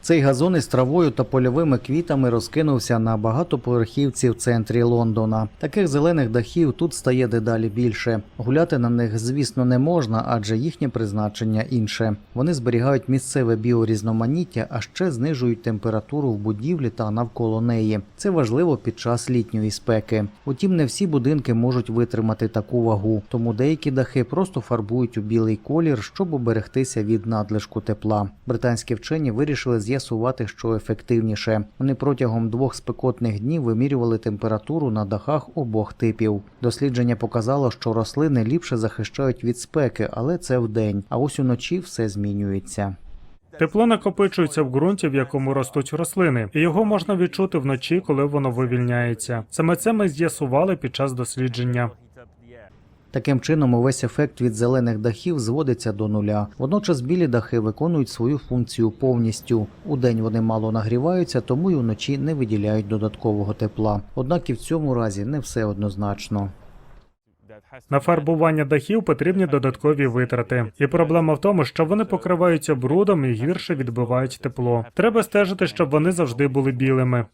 Цей газон із травою та польовими квітами розкинувся на багатоповерхівці в центрі Лондона. Таких зелених дахів тут стає дедалі більше. Гуляти на них, звісно, не можна, адже їхнє призначення інше. Вони зберігають місцеве біорізноманіття, а ще знижують температуру в будівлі та навколо неї. Це важливо під час літньої спеки. Утім, не всі будинки можуть витримати таку вагу, тому деякі дахи просто фарбують у білий колір, щоб уберегтися від надлишку тепла. Британські вчені вирішили з'ясувати, що ефективніше. Вони протягом двох спекотних днів вимірювали температуру на дахах обох типів. Дослідження показало, що рослини ліпше захищають від спеки, але це вдень. А ось уночі все змінюється. Тепло накопичується в ґрунті, в якому ростуть рослини, і його можна відчути вночі, коли воно вивільняється. Саме це ми з'ясували під час дослідження. Таким чином, увесь ефект від зелених дахів зводиться до нуля. Водночас білі дахи виконують свою функцію повністю. Удень вони мало нагріваються, тому й уночі не виділяють додаткового тепла. Однак і в цьому разі не все однозначно. На фарбування дахів потрібні додаткові витрати. І проблема в тому, що вони покриваються брудом і гірше відбивають тепло. Треба стежити, щоб вони завжди були білими.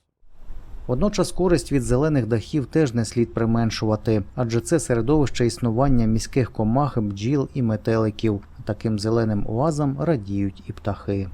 Водночас користь від зелених дахів теж не слід применшувати, адже це середовище існування міських комах, бджіл і метеликів. Таким зеленим оазам радіють і птахи.